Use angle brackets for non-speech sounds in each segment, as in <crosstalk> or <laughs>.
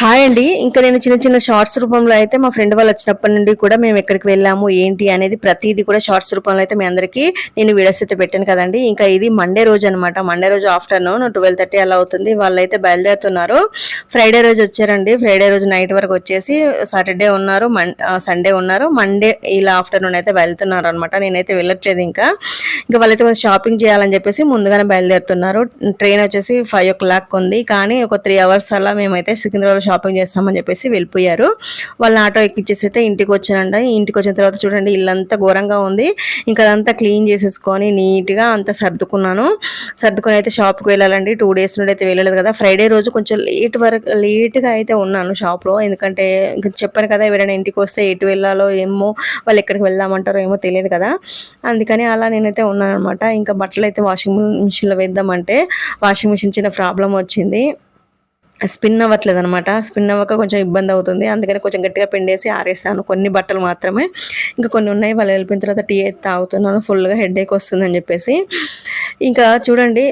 Hi అండి. ఇంకా నేను చిన్న చిన్న షార్ట్స్ రూపంలో అయితే మా ఫ్రెండ్ వాళ్ళు వచ్చినప్పటి నుండి కూడా మేము ఎక్కడికి వెళ్ళాము ఏంటి అనేది ప్రతిదీ కూడా షార్ట్స్ రూపంలో అయితే మీ అందరికీ నేను వీడియోస్ అయితే పెట్టాను కదండి. ఇంకా ఇది మండే రోజు అనమాట మండే రోజు ఆఫ్టర్నూన్ ట్వెల్వ్ థర్టీ అలా అవుతుంది. వాళ్ళు అయితే బయలుదేరుతున్నారు. ఫ్రైడే రోజు వచ్చారండి. ఫ్రైడే రోజు నైట్ వరకు వచ్చేసి సాటర్డే ఉన్నారు సండే ఉన్నారు. మండే ఇలా ఆఫ్టర్నూన్ అయితే వెళ్తున్నారు అనమాట నేనైతే వెళ్ళట్లేదు ఇంకా. ఇంకా వాళ్ళైతే కొంచెం షాపింగ్ చేయాలని చెప్పేసి ముందుగానే బయలుదేరుతున్నారు. ట్రైన్ వచ్చేసి ఫైవ్ ఓ క్లాక్ ఉంది. కానీ ఒక త్రీ అవర్స్ అలా మేమైతే సికింద్రాబాద్ షాపింగ్ చేస్తామని చెప్పేసి వెళ్ళిపోయారు. వాళ్ళ ఆటో ఎక్కిచ్చేసి అయితే ఇంటికి వచ్చానండి ఇంటికి వచ్చిన తర్వాత చూడండి ఇల్లంతా ఘోరంగా ఉంది. ఇంకా అదంతా క్లీన్ చేసేసుకొని నీట్గా అంతా సర్దుకున్నాను. సర్దుకొని అయితే షాప్కి వెళ్ళాలండి. టూ డేస్ నుండి అయితే వెళ్ళలేదు కదా. ఫ్రైడే రోజు కొంచెం లేట్ వరకు లేట్గా అయితే ఉన్నాను షాప్లో ఎందుకంటే ఇంకా చెప్పాను కదా ఎవరైనా ఇంటికి వస్తే ఎటు వెళ్ళాలో ఏమో వాళ్ళు ఎక్కడికి వెళ్దామంటారో ఏమో తెలియదు కదా. అందుకని అలా నేనైతే ఉన్నాను అనమాట ఇంకా బట్టలు అయితే వాషింగ్ మిషన్లో వేద్దామంటే వాషింగ్ మిషన్ చిన్న ప్రాబ్లం వచ్చింది. స్పిన్ అవ్వట్లేదు అనమాట స్పిన్ అవ్వక కొంచెం ఇబ్బంది అవుతుంది. అందుకని కొంచెం గట్టిగా పిండేసి ఆరేసాను. కొన్ని బట్టలు మాత్రమే. ఇంకా కొన్ని ఉన్నాయి. వాళ్ళు వెళ్ళిపోయిన తర్వాత టీ అయితే తాగుతున్నాను. ఫుల్గా హెడ్ ఏక్ వస్తుందని చెప్పేసి. ఇంకా చూడండి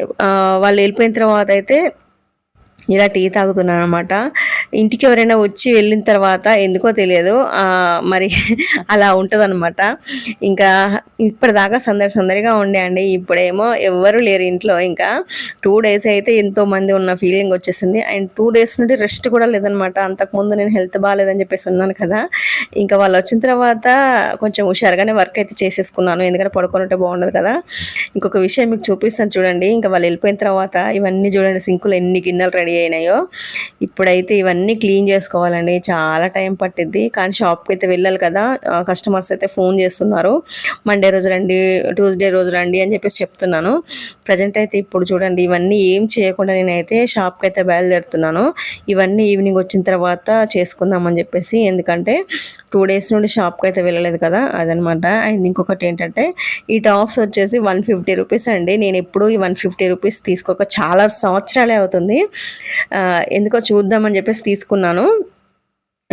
వాళ్ళు వెళ్ళిపోయిన తర్వాత అయితే ఇలా టీ తాగుతున్నాను అనమాట ఇంటికి ఎవరైనా వచ్చి వెళ్ళిన తర్వాత ఎందుకో తెలియదు. మరి <laughs> అలా ఉంటుందన్నమాట. ఇంకా ఇప్పటిదాకా సందడి సందడిగా ఉండే అండి. ఇప్పుడేమో ఎవ్వరు లేరు ఇంట్లో. ఇంకా టూ డేస్ అయితే ఎంతో మంది ఉన్న ఫీలింగ్ వచ్చేసింది. అండ్ టూ డేస్ నుండి రెస్ట్ కూడా లేదనమాట అంతకుముందు నేను హెల్త్ బాగాలేదని చెప్పేసి ఉన్నాను కదా. ఇంకా వాళ్ళు వచ్చిన తర్వాత కొంచెం హుషారుగానే వర్క్ అయితే చేసేసుకున్నాను. ఎందుకంటే పడుకొని ఉంటే బాగుండదు కదా. ఇంకొక విషయం మీకు చూపిస్తాను చూడండి. ఇంకా వాళ్ళు వెళ్ళిపోయిన తర్వాత ఇవన్నీ చూడండి. సింకులు ఎన్ని గిన్నెలు రెడీ అయినాయో. ఇప్పుడైతే ఇవన్నీ అన్నీ క్లీన్ చేసుకోవాలండి. చాలా టైం పట్టిద్ది. కానీ షాప్కి అయితే వెళ్ళాలి కదా. కస్టమర్స్ అయితే ఫోన్ చేస్తున్నారు. మండే రోజు రండి ట్యూస్డే రోజు రండి అని చెప్పేసి చెప్తున్నాను. ప్రజెంట్ అయితే ఇప్పుడు చూడండి ఇవన్నీ ఏం చేయకుండా నేనైతే షాప్కి అయితే బయలుదేరుతున్నాను. ఇవన్నీ ఈవినింగ్ వచ్చిన తర్వాత చేసుకుందామని చెప్పేసి ఎందుకంటే టూ డేస్ నుండి షాప్కి అయితే వెళ్ళలేదు కదా అదనమాట. అండ్ ఇంకొకటి ఏంటంటే ఈ టాప్స్ వచ్చేసి వన్ ఫిఫ్టీ రూపీస్ అండి. నేను ఎప్పుడు ఈ వన్ ఫిఫ్టీ రూపీస్ తీసుకోక చాలా సంవత్సరాలే అవుతుంది. ఎందుకో చూద్దామని చెప్పేసి తీసుకున్నాను.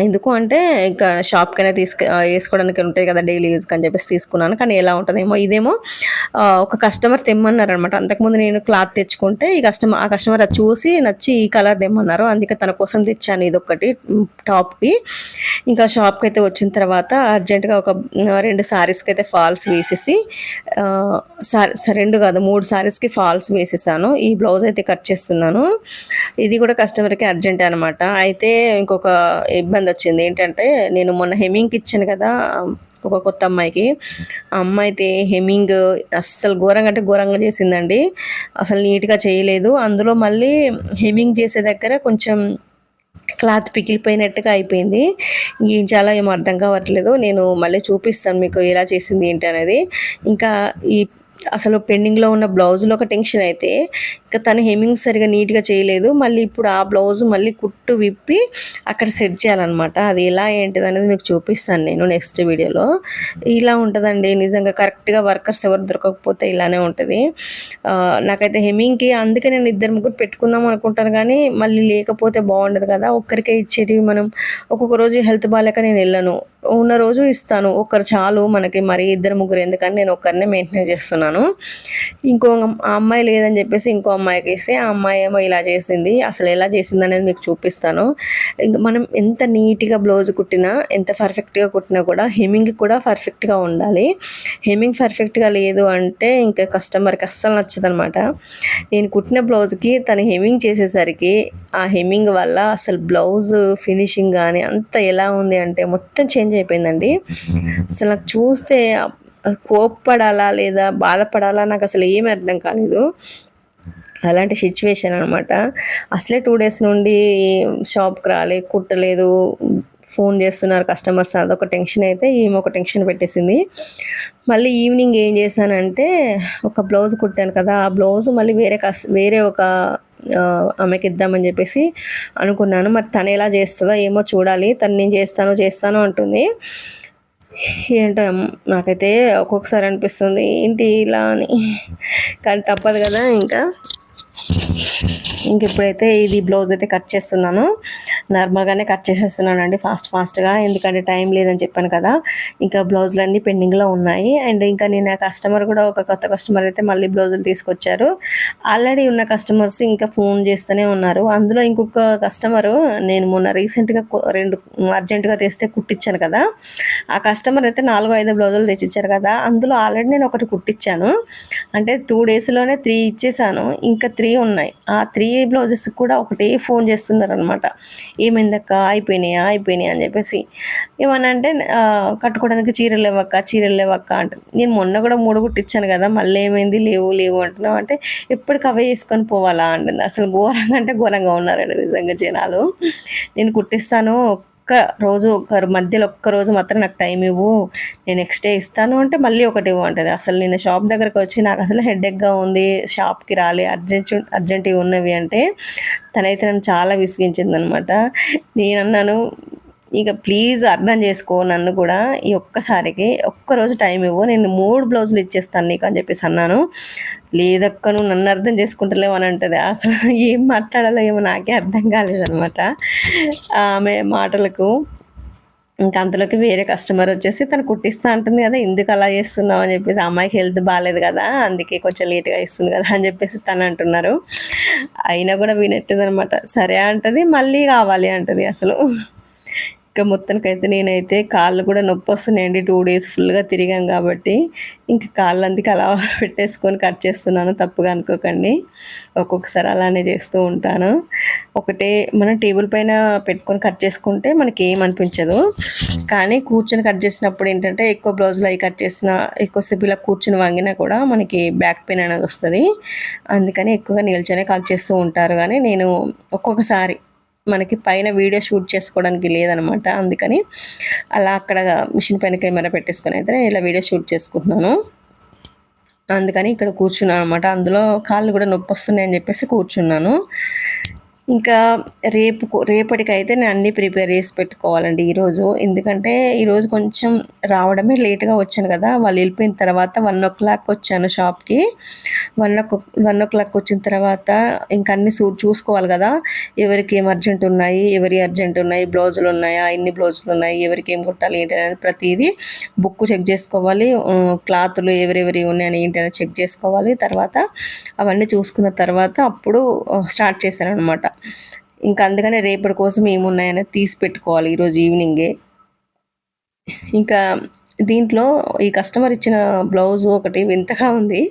ఎందుకు అంటే ఇంకా షాప్కైనా తీసుకు వేసుకోవడానికి ఉంటుంది కదా డైలీ యూజ్ అని చెప్పేసి తీసుకున్నాను. కానీ ఎలా ఉంటుందేమో ఇదేమో ఒక కస్టమర్ తెమ్మన్నారు అనమాట అంతకుముందు నేను క్లాత్ తెచ్చుకుంటే ఈ కస్టమర్ ఆ కస్టమర్ అది చూసి నచ్చి ఈ కలర్ తెమ్మన్నారు. అందుకే తన కోసం తెచ్చాను ఇదొకటి ఒకటి టాప్కి. ఇంకా షాప్కి అయితే వచ్చిన తర్వాత అర్జెంటుగా ఒక రెండు శారీస్కి అయితే ఫాల్స్ వేసేసి సారీ రెండు కాదు మూడు సారీస్కి ఫాల్స్ వేసేసాను. ఈ బ్లౌజ్ అయితే కట్ చేస్తున్నాను. ఇది కూడా కస్టమర్కి అర్జెంట్ అనమాట అయితే ఇంకొక ఇబ్బంది వచ్చింది. ఏంటంటే నేను మొన్న హెమింగ్కి ఇచ్చాను కదా ఒక కొత్త అమ్మాయికి. ఆ అమ్మాయి అయితే హెమింగ్ అస్సలు ఘోరంగా అంటే ఘోరంగా చేసిందండి. అసలు నీట్గా చేయలేదు. అందులో మళ్ళీ హెమింగ్ చేసే దగ్గర కొంచెం క్లాత్ పికిలిపోయినట్టుగా అయిపోయింది. ఏం చాలా ఏమో అర్థం కావట్లేదు. నేను మళ్ళీ చూపిస్తాను మీకు ఎలా చేసింది ఏంటి అనేది. ఇంకా ఈ అసలు పెండింగ్లో ఉన్న బ్లౌజ్లో ఒక టెన్షన్ అయితే ఇంకా తను హెమింగ్ సరిగా నీట్గా చేయలేదు. మళ్ళీ ఇప్పుడు ఆ బ్లౌజ్ మళ్ళీ కుట్టు విప్పి అక్కడ సెట్ చేయాలన్నమాట. అది ఎలా ఏంటిది అనేది మీకు చూపిస్తాను నేను నెక్స్ట్ వీడియోలో. ఇలా ఉంటుందండి. నిజంగా కరెక్ట్గా వర్కర్స్ ఎవరు దొరకకపోతే ఇలానే ఉంటుంది. నాకైతే హెమింగ్కి అందుకే నేను ఇద్దరు ముగ్గురు పెట్టుకుందాం అనుకుంటాను కానీ మళ్ళీ లేకపోతే బాగుండదు కదా. ఒక్కరికే ఇచ్చేటివి మనం ఒక్కొక్క రోజు హెల్త్ బాగాలేక నేను వెళ్ళను. ఉన్న రోజు ఇస్తాను. ఒక్కరు చాలు మనకి మరి ఇద్దరు ముగ్గురు ఎందుకని నేను ఒక్కరినే మెయింటైన్ చేస్తున్నాను. ఇంకో ఆ అమ్మాయి లేదని చెప్పేసి ఇంకో అమ్మాయికి ఇస్తే ఆ అమ్మాయి ఏమో ఇలా చేసింది. అసలు ఎలా చేసింది అనేది మీకు చూపిస్తాను. ఇంక మనం ఎంత నీట్గా బ్లౌజ్ కుట్టినా ఎంత పర్ఫెక్ట్గా కుట్టినా కూడా హెమింగ్ కూడా పర్ఫెక్ట్గా ఉండాలి. హెమింగ్ పర్ఫెక్ట్గా లేదు అంటే ఇంకా కస్టమర్కి అస్సలు నచ్చదు అనమాట నేను కుట్టిన బ్లౌజ్కి తను హెమింగ్ చేసేసరికి ఆ హెమింగ్ వల్ల అసలు బ్లౌజ్ ఫినిషింగ్ కానీ అంత ఎలా ఉంది అంటే మొత్తం చేంజ్ అయిపోయిందండి. అసలు నాకు చూస్తే కోప్పడాలా లేదా బాధపడాలా నాకు అసలు ఏమీ అర్థం కాలేదు. అలాంటి సిచ్యువేషన్ అనమాట అసలే టూ డేస్ నుండి షాప్కి రాలే కుట్టలేదు ఫోన్ చేస్తున్నారు కస్టమర్స్ అదొక టెన్షన్ అయితే ఈమె ఒక టెన్షన్ పెట్టేసింది. మళ్ళీ ఈవినింగ్ ఏం చేశానంటే ఒక బ్లౌజ్ కుట్టాను కదా ఆ బ్లౌజ్ మళ్ళీ వేరే కస్ వేరే ఒక ఆమెకి ఇద్దామని చెప్పేసి అనుకున్నాను. మరి తను ఎలా చేస్తుందో ఏమో చూడాలి తను నేను చేస్తాను చేస్తాను అంటుంది. ఏంటో నాకైతే ఒక్కొక్కసారి అనిపిస్తుంది ఏంటి ఇలా అని? కానీ తప్పదు కదా ఇంకా. ఇంక ఇప్పుడైతే ఇది బ్లౌజ్ అయితే కట్ చేస్తున్నాను నార్మల్గానే కట్ చేసేస్తున్నాను అండి ఫాస్ట్ ఫాస్ట్గా. ఎందుకంటే టైం లేదని చెప్పాను కదా ఇంకా బ్లౌజులు అన్నీ పెండింగ్లో ఉన్నాయి. అండ్ ఇంకా నేను ఆ కస్టమర్ కూడా ఒక కొత్త కస్టమర్ అయితే మళ్ళీ బ్లౌజులు తీసుకొచ్చారు. ఆల్రెడీ ఉన్న కస్టమర్స్ ఇంకా ఫోన్ చేస్తూనే ఉన్నారు. అందులో ఇంకొక కస్టమరు నేను మొన్న రీసెంట్గా రెండు అర్జెంటుగా తెస్తే కుట్టించాను కదా ఆ కస్టమర్ అయితే నాలుగో ఐదు బ్లౌజులు తెచ్చిచ్చారు కదా అందులో ఆల్రెడీ నేను ఒకటి కుట్టించాను. అంటే టూ డేస్లోనే త్రీ ఇచ్చేసాను. ఇంకా త్రీ త్రీ ఉన్నాయి. ఆ త్రీ బ్లౌజెస్ కూడా ఒకటే ఫోన్ చేస్తున్నారనమాట ఏమైందక్క? అయిపోయినాయా? అయిపోయినాయి? అని చెప్పేసి. ఏమన్నా అంటే కట్టుకోవడానికి చీరలు లేవక్క చీరలు లేవక్క అంటే. నేను మొన్న కూడా మూడు కుట్టించాను కదా మళ్ళీ ఏమైంది? లేవు లేవు అంటున్నావు అంటే ఎప్పటికి అవే వేసుకొని పోవాలా అంటుంది. అసలు ఘోరంగా అంటే ఘోరంగా ఉన్నారండి నిజంగా జనాలు. నేను కుట్టిస్తాను ఒక్క రోజు ఒక మధ్యలో ఒక్క రోజు మాత్రం నాకు టైం ఇవ్వు. నేను నెక్స్ట్ డే ఇస్తాను అంటే మళ్ళీ ఒకటి ఇవ్వు అంటది అసలు నేను షాప్ దగ్గరకు వచ్చి నాకు అసలు హెడేక్గా ఉంది. షాప్కి రాలి. అర్జెంట్ అర్జెంట్ ఉన్నవి అంటే తనైతే నన్ను చాలా విసిగించింది అనమాట నేను అన్నాను ఇక ప్లీజ్ అర్థం చేసుకో నన్ను కూడా ఈ ఒక్కసారికి ఒక్కరోజు టైం ఇవ్వు. నేను మూడు బ్లౌజులు ఇచ్చేస్తాను నీకు అని చెప్పేసి అన్నాను. లేదక్క నువ్వు నన్ను అర్థం చేసుకుంటలేవు అని అంటుంది. అసలు ఏం మాట్లాడాలో ఏమో నాకే అర్థం కాలేదనమాట ఆమె మాటలకు ఇంకా అంతలోకి వేరే కస్టమర్ వచ్చేసి తను కుట్టిస్తా అంటుంది కదా ఎందుకు అలా చేస్తున్నావు అని చెప్పేసి అమ్మాయికి హెల్త్ బాగాలేదు కదా అందుకే కొంచెం లేట్గా ఇస్తుంది కదా అని చెప్పేసి తను అంటున్నారు. అయినా కూడా వినట్టుంది అనమాట సరే అంటది మళ్ళీ కావాలి అంటది అసలు. ఇంకా మొత్తానికైతే నేనైతే కాళ్ళు కూడా నొప్పి వస్తున్నాయండి. టూ డేస్ ఫుల్గా తిరిగాం కాబట్టి ఇంకా కాళ్ళు అందుకే అలా <laughs> పెట్టేసుకొని కట్ చేస్తున్నాను. తప్పుగా అనుకోకండి. ఒక్కొక్కసారి అలానే చేస్తూ ఉంటాను. ఒకటే మనం టేబుల్ పైన పెట్టుకొని కట్ చేసుకుంటే మనకి ఏమనిపించదు కానీ కూర్చొని కట్ చేసినప్పుడు ఏంటంటే ఎక్కువ బ్లౌజులు అవి కట్ చేసిన ఎక్కువసేపు ఇలా కూర్చుని వంగినా కూడా మనకి బ్యాక్ పెయిన్ అనేది వస్తుంది. అందుకని ఎక్కువగా నిల్చొనే కట్ చేస్తూ ఉంటారు. కానీ నేను ఒక్కొక్కసారి మనకి పైన వీడియో షూట్ చేసుకోవడానికి లేదనమాట. అందుకని అలా అక్కడ మిషన్ పైన కెమెరా పెట్టేసుకొని అయితే నేను ఇలా వీడియో షూట్ చేసుకుంటున్నాను. అందుకని ఇక్కడ కూర్చున్నాను అనమాట. అందులో కాళ్ళు కూడా నొప్పి వస్తున్నాయని చెప్పేసి కూర్చున్నాను. ఇంకా రేపు రేపటికైతే నేను అన్నీ ప్రిపేర్ చేసి పెట్టుకోవాలండి ఈరోజు. ఎందుకంటే ఈరోజు కొంచెం రావడమే లేట్గా వచ్చాను కదా. వాళ్ళు వెళ్ళిపోయిన తర్వాత వన్ ఓ క్లాక్ వచ్చాను షాప్కి. One o one o'clock వచ్చిన తర్వాత ఇంకా అన్ని చూ చూసుకోవాలి కదా. ఎవరికి ఏం అర్జెంట్ ఉన్నాయి ఎవరి అర్జెంట్ ఉన్నాయి బ్లౌజులు ఉన్నాయా ఎన్ని బ్లౌజులు ఉన్నాయి ఎవరికి ఏం కుట్టాలి ఏంటి అనేది ప్రతిదీ బుక్ చెక్ చేసుకోవాలి. క్లాతులు ఎవరెవరి ఉన్నాయని ఏంటి చెక్ చేసుకోవాలి. తర్వాత అవన్నీ చూసుకున్న తర్వాత అప్పుడు స్టార్ట్ చేశాను అనమాట ఇంకా అందుకనే రేపటి కోసం ఏమున్నాయని తీసి పెట్టుకోవాలి ఈరోజు ఈవినింగే. ఇంకా దీంట్లో ఈ కస్టమర్ ఇచ్చిన బ్లౌజ్ ఒకటి వింతగా ఉంది.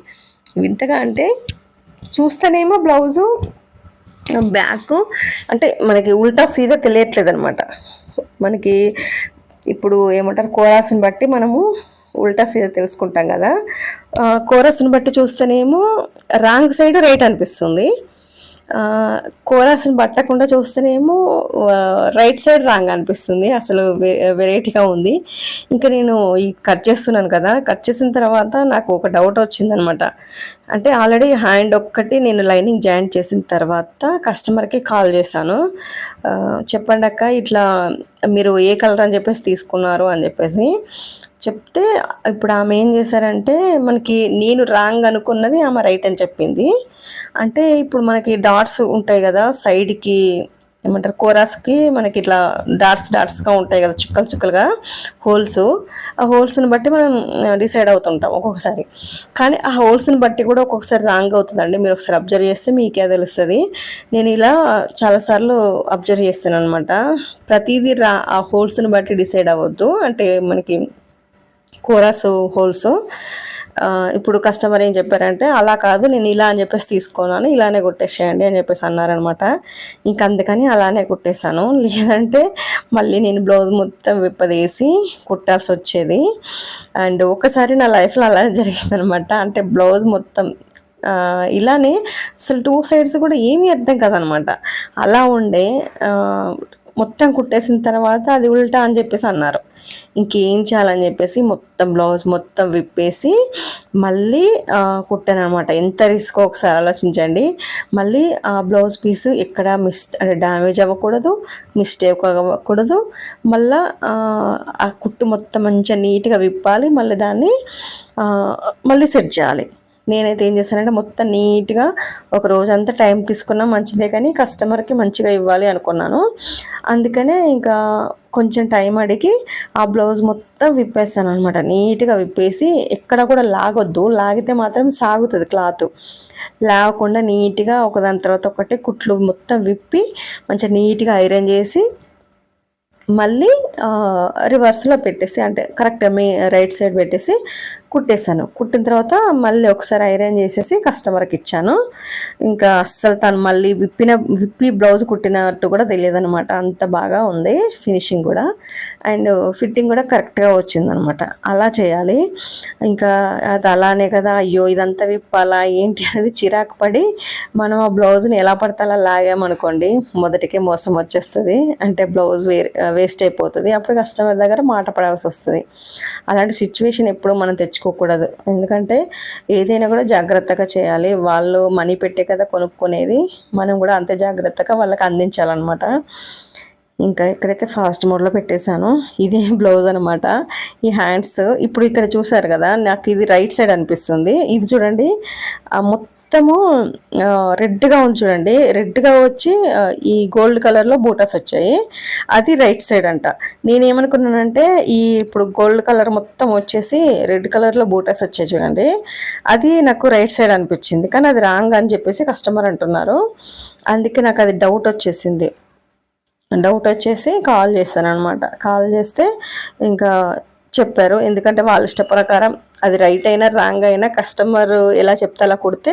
వింతగా అంటే చూస్తేనేమో బ్లౌజు బ్యాక్ అంటే మనకి ఉల్టా సీదా తెలియట్లేదు అనమాట మనకి ఇప్పుడు ఏమంటారు కోరాస్ని బట్టి మనము ఉల్టా సీదా తెలుసుకుంటాం కదా. కోరస్ని బట్టి చూస్తేనేమో రాంగ్ సైడ్ రైట్ అనిపిస్తుంది. కోరాస్ని పట్టకుండా చూస్తేనేమో రైట్ సైడ్ రాంగ్ అనిపిస్తుంది. అసలు వెరైటీగా ఉంది. ఇంకా నేను ఈ కట్ చేస్తున్నాను కదా కట్ చేసిన తర్వాత నాకు ఒక డౌట్ వచ్చిందనమాట. అంటే ఆల్రెడీ హ్యాండ్ ఒక్కటి నేను లైనింగ్ జాయింట్ చేసిన తర్వాత కస్టమర్కి కాల్ చేశాను. చెప్పండి అక్క ఇట్లా మీరు ఏ కలర్ అని చెప్పేసి తీసుకున్నారు అని చెప్పేసి. చెప్తే ఇప్పుడు ఆమె ఏం చేశారంటే మనకి నేను రాంగ్ అనుకున్నది ఆమె రైట్ అని చెప్పింది. అంటే ఇప్పుడు మనకి డాట్స్ ఉంటాయి కదా సైడ్కి ఏమంటారు కోరాస్కి మనకి ఇట్లా డాట్స్ డాట్స్గా ఉంటాయి కదా చుక్కలు చుక్కలుగా హోల్స్. ఆ హోల్స్ని బట్టి మనం డిసైడ్ అవుతుంటాం ఒక్కొక్కసారి. కానీ ఆ హోల్స్ని బట్టి కూడా ఒక్కొక్కసారి రాంగ్ అవుతుందండి. మీరు ఒకసారి అబ్జర్వ్ చేస్తే మీకే తెలుస్తుంది. నేను ఇలా చాలాసార్లు అబ్జర్వ్ చేస్తాను అనమాట ప్రతిదీ రా ఆ హోల్స్ని బట్టి డిసైడ్ అవ్వద్దు. అంటే మనకి కూరస్ హోల్స్. ఇప్పుడు కస్టమర్ ఏం చెప్పారంటే అలా కాదు నేను ఇలా అని చెప్పేసి తీసుకున్నాను ఇలానే కొట్టేసేయండి అని చెప్పేసి అన్నారనమాట. ఇంక అందుకని అలానే కుట్టేశాను. లేదంటే మళ్ళీ నేను బ్లౌజ్ మొత్తం విప్పదీసి కుట్టాల్సి వచ్చేది అండ్ ఒకసారి నా లైఫ్లో అలానే జరిగిందనమాట. అంటే బ్లౌజ్ మొత్తం ఇలానే అసలు టూ సైడ్స్ కూడా ఏమీ అర్థం కాదనమాట. అలా ఉండే మొత్తం కుట్టేసిన తర్వాత అది ఉల్టా అని చెప్పేసి అన్నారు. ఇంకేం చేయాలని చెప్పేసి మొత్తం బ్లౌజ్ మొత్తం విప్పేసి మళ్ళీ కుట్టాను అనమాట ఎంత రిస్క్ ఒకసారి ఆలోచించండి. మళ్ళీ ఆ బ్లౌజ్ పీస్ ఎక్కడ మిస్ అంటే డ్యామేజ్ అవ్వకూడదు మిస్టేక్ అవ్వకూడదు. మళ్ళీ ఆ కుట్టు మొత్తం మంచిగా నీట్గా విప్పాలి. మళ్ళీ దాన్ని మళ్ళీ సెట్ చేయాలి. నేనైతే ఏం చేశానంటే మొత్తం నీట్గా ఒక రోజంతా టైం తీసుకున్నా మంచిదే కానీ కస్టమర్కి మంచిగా ఇవ్వాలి అనుకున్నాను. అందుకనే ఇంకా కొంచెం టైం అడిగి ఆ బ్లౌజ్ మొత్తం విప్పేస్తాను అనమాట నీట్గా విప్పేసి ఎక్కడ కూడా లాగొద్దు. లాగితే మాత్రం సాగుతుంది క్లాత్. లాగకుండా నీట్గా ఒకదాని తర్వాత ఒకటి కుట్లు మొత్తం విప్పి మంచిగా నీట్గా ఐరన్ చేసి మళ్ళీ రివర్స్లో పెట్టేసి అంటే కరెక్ట్ మీ రైట్ సైడ్ పెట్టేసి కుట్టేశాను. కుట్టిన తర్వాత మళ్ళీ ఒకసారి ఐరన్ చేసేసి కస్టమర్కి ఇచ్చాను. ఇంకా అస్సలు తను మళ్ళీ విప్పిన విప్పి బ్లౌజ్ కుట్టినట్టు కూడా తెలియదు అనమాట అంత బాగా ఉంది ఫినిషింగ్ కూడా. అండ్ ఫిట్టింగ్ కూడా కరెక్ట్గా వచ్చిందనమాట అలా చేయాలి. ఇంకా అది అలానే కదా అయ్యో ఇదంతా విప్పాలా ఏంటి అనేది చిరాకు పడి మనం ఆ బ్లౌజ్ని ఎలా పడితే అలా లాగామనుకోండి మొదటికే మోసం వచ్చేస్తుంది. అంటే బ్లౌజ్ వే వేస్ట్ అయిపోతుంది. అప్పుడు కస్టమర్ దగ్గర మాట పడాల్సి వస్తుంది. అలాంటి సిచ్యువేషన్ ఎప్పుడు మనం తెచ్చుకోకూడదు ఎందుకంటే ఏదైనా కూడా జాగ్రత్తగా చేయాలి. వాళ్ళు మనీ పెట్టే కదా కొనుక్కునేది. మనం కూడా అంతే జాగ్రత్తగా వాళ్ళకి అందించాలన్నమాట. ఇంకా ఇక్కడైతే ఫాస్ట్ మోడ్లో పెట్టేశాను. ఇదే <laughs> బ్లౌజ్ అనమాట ఈ హ్యాండ్స్ ఇప్పుడు ఇక్కడ చూసారు కదా నాకు ఇది రైట్ సైడ్ అనిపిస్తుంది. ఇది చూడండి. మొత్తం మొత్తము రెడ్గా ఉంది చూడండి. రెడ్గా వచ్చి ఈ గోల్డ్ కలర్లో బూటాస్ వచ్చాయి. అది రైట్ సైడ్ అంట. నేను ఏమనుకున్నానంటే ఈ ఇప్పుడు గోల్డ్ కలర్ మొత్తం వచ్చేసి రెడ్ కలర్లో బూటాస్ వచ్చాయి చూడండి. అది నాకు రైట్ సైడ్ అనిపించింది. కానీ అది రాంగ్ అని చెప్పేసి కస్టమర్ అంటున్నారు. అందుకే నాకు అది డౌట్ వచ్చేసింది. డౌట్ వచ్చేసి కాల్ చేస్తాను అనమాట కాల్ చేస్తే ఇంకా చెప్పారు. ఎందుకంటే వాళ్ళ ఇష్ట ప్రకారం అది రైట్ అయినా రాంగ్ అయినా కస్టమర్ ఎలా చెప్తే అలా కుడితే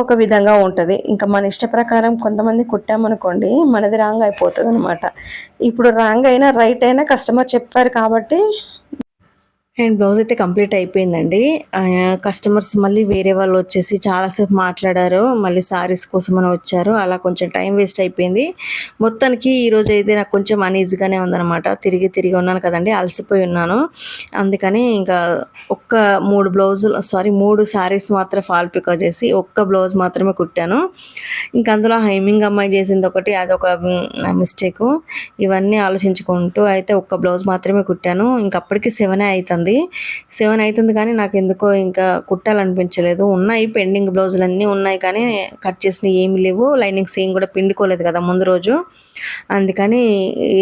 ఒక విధంగా ఉంటుంది. ఇంకా మన ఇష్ట ప్రకారం కొంతమంది కుట్టామనుకోండి మనది రాంగ్ అయిపోతుంది అనమాట ఇప్పుడు రాంగ్ అయినా రైట్ అయినా కస్టమర్ చెప్పారు కాబట్టి అండ్ బ్లౌజ్ అయితే కంప్లీట్ అయిపోయిందండి. కస్టమర్స్ మళ్ళీ వేరే వాళ్ళు వచ్చేసి చాలాసేపు మాట్లాడారు. మళ్ళీ సారీస్ కోసం అని వచ్చారు. అలా కొంచెం టైం వేస్ట్ అయిపోయింది. మొత్తానికి ఈరోజు అయితే నాకు కొంచెం అన్ఈజీగానే ఉందనమాట తిరిగి తిరిగి ఉన్నాను కదండి. అలసిపోయి ఉన్నాను. అందుకని ఇంకా ఒక్క మూడు బ్లౌజులు సారీ మూడు శారీస్ మాత్రం ఫాల్ పికో చేసి ఒక్క బ్లౌజ్ మాత్రమే కుట్టాను. ఇంకా అందులో హైమింగ్ అమ్మాయి చేసింది ఒకటి అదొక మిస్టేక్ ఇవన్నీ ఆలోచించుకుంటూ అయితే ఒక్క బ్లౌజ్ మాత్రమే కుట్టాను. ఇంకప్పటికి సెవెనే అవుతుంది అవుతుంది సెవెన్ అవుతుంది కానీ నాకు ఎందుకో ఇంకా కుట్టాలనిపించలేదు. ఉన్నాయి పెండింగ్ బ్లౌజులు అన్నీ ఉన్నాయి కానీ కట్ చేసినవి ఏమి లేవు. లైనింగ్స్ ఏం కూడా పిండుకోలేదు కదా ముందు రోజు. అందుకని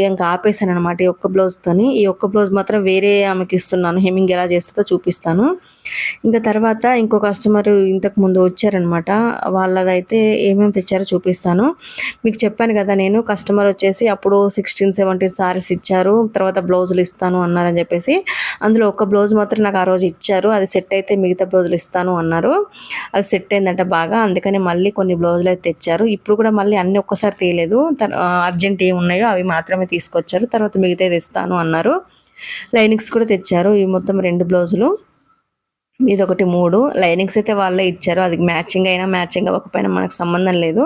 ఇంకా ఆపేసాను అనమాట ఈ ఒక్క బ్లౌజ్తోని ఈ ఒక్క బ్లౌజ్ మాత్రం వేరే ఆమెకి ఇస్తున్నాను. హెమ్మింగ్ ఎలా చేస్తుందో చూపిస్తాను. ఇంకా తర్వాత ఇంకో కస్టమర్ ఇంతకు ముందు వచ్చారనమాట వాళ్ళదైతే ఏమేమి తెచ్చారో చూపిస్తాను. మీకు చెప్పాను కదా నేను కస్టమర్ వచ్చేసి అప్పుడు సిక్స్టీన్ సెవెంటీన్ సారీస్ ఇచ్చారు. తర్వాత బ్లౌజులు ఇస్తాను అన్నారని చెప్పేసి. అందులో ఒక బ్లౌజ్ మాత్రం నాకు ఆ రోజు ఇచ్చారు. అది సెట్ అయితే మిగతా బ్లౌజులు ఇస్తాను అన్నారు. అది సెట్ అయిందంట బాగా. అందుకని మళ్ళీ కొన్ని బ్లౌజులు అయితే తెచ్చారు. ఇప్పుడు కూడా మళ్ళీ అన్ని ఒక్కసారి తీయలేదు. అర్జెంట్ ఏమి ఉన్నాయో అవి మాత్రమే తీసుకొచ్చారు. తర్వాత మిగతాది ఇస్తాను అన్నారు. లైనింగ్స్ కూడా తెచ్చారు. ఇవి మొత్తం రెండు బ్లౌజులు. ఇది ఒకటి మూడు. లైనింగ్స్ అయితే వాళ్ళే ఇచ్చారు. అది మ్యాచింగ్ అయినా మ్యాచింగ్ అవ్వకపోయినా మనకు సంబంధం లేదు.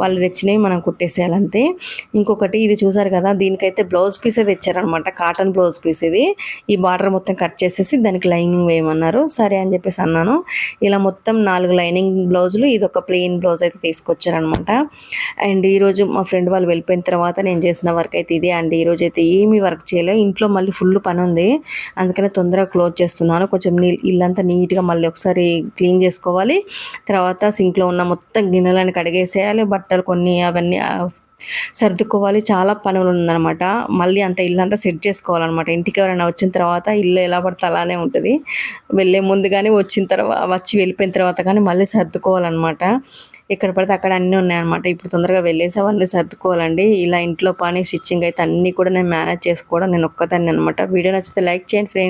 వాళ్ళు తెచ్చినవి మనం కుట్టేసేయాలంతే ఇంకొకటి ఇది చూసారు కదా దీనికైతే బ్లౌజ్ పీస్ అయితే ఇచ్చారనమాట కాటన్ బ్లౌజ్ పీస్ ఇది. ఈ బార్డర్ మొత్తం కట్ చేసేసి దానికి లైనింగ్ వేయమన్నారు. సరే అని చెప్పేసి అన్నాను. ఇలా మొత్తం నాలుగు లైనింగ్ బ్లౌజులు ఇది ఒక ప్లెయిన్ బ్లౌజ్ అయితే తీసుకొచ్చారనమాట అండ్ ఈరోజు మా ఫ్రెండ్ వాళ్ళు వెళ్ళిపోయిన తర్వాత నేను చేసిన వర్క్ అయితే ఇదే. అండ్ ఈరోజు అయితే ఏమీ వర్క్ చేయలేదు ఇంట్లో మళ్ళీ ఫుల్ పని ఉంది అందుకనే తొందరగా క్లోజ్ చేస్తున్నాను. కొంచెం ఇల్లంతా నీట్గా మళ్ళీ ఒకసారి క్లీన్ చేసుకోవాలి. తర్వాత సింక్లో ఉన్న మొత్తం గిన్నెలను కడిగేసేయాలి. బట్టలు కొన్ని అవన్నీ సర్దుకోవాలి. చాలా పనులు ఉందనమాట మళ్ళీ అంత ఇల్లు అంతా సెట్ చేసుకోవాలన్నమాట. ఇంటికి ఎవరైనా వచ్చిన తర్వాత ఇల్లు ఎలా పడితే అలానే ఉంటుంది. వెళ్ళే ముందు కానీ వచ్చిన తర్వాత వచ్చి వెళ్ళిపోయిన తర్వాత కానీ మళ్ళీ సర్దుకోవాలన్నమాట. ఎక్కడ పడితే అక్కడ అన్నీ ఉన్నాయన్నమాట. ఇప్పుడు తొందరగా వెళ్ళేసి అవన్నీ సర్దుకోవాలండి. ఇలా ఇంట్లో పని స్టిచ్చింగ్ అయితే అన్నీ కూడా నేను మేనేజ్ చేసుకోవడం నేను ఒక్కదాన్ని అనమాట వీడియో నచ్చితే లైక్ చేయండి ఫ్రెండ్.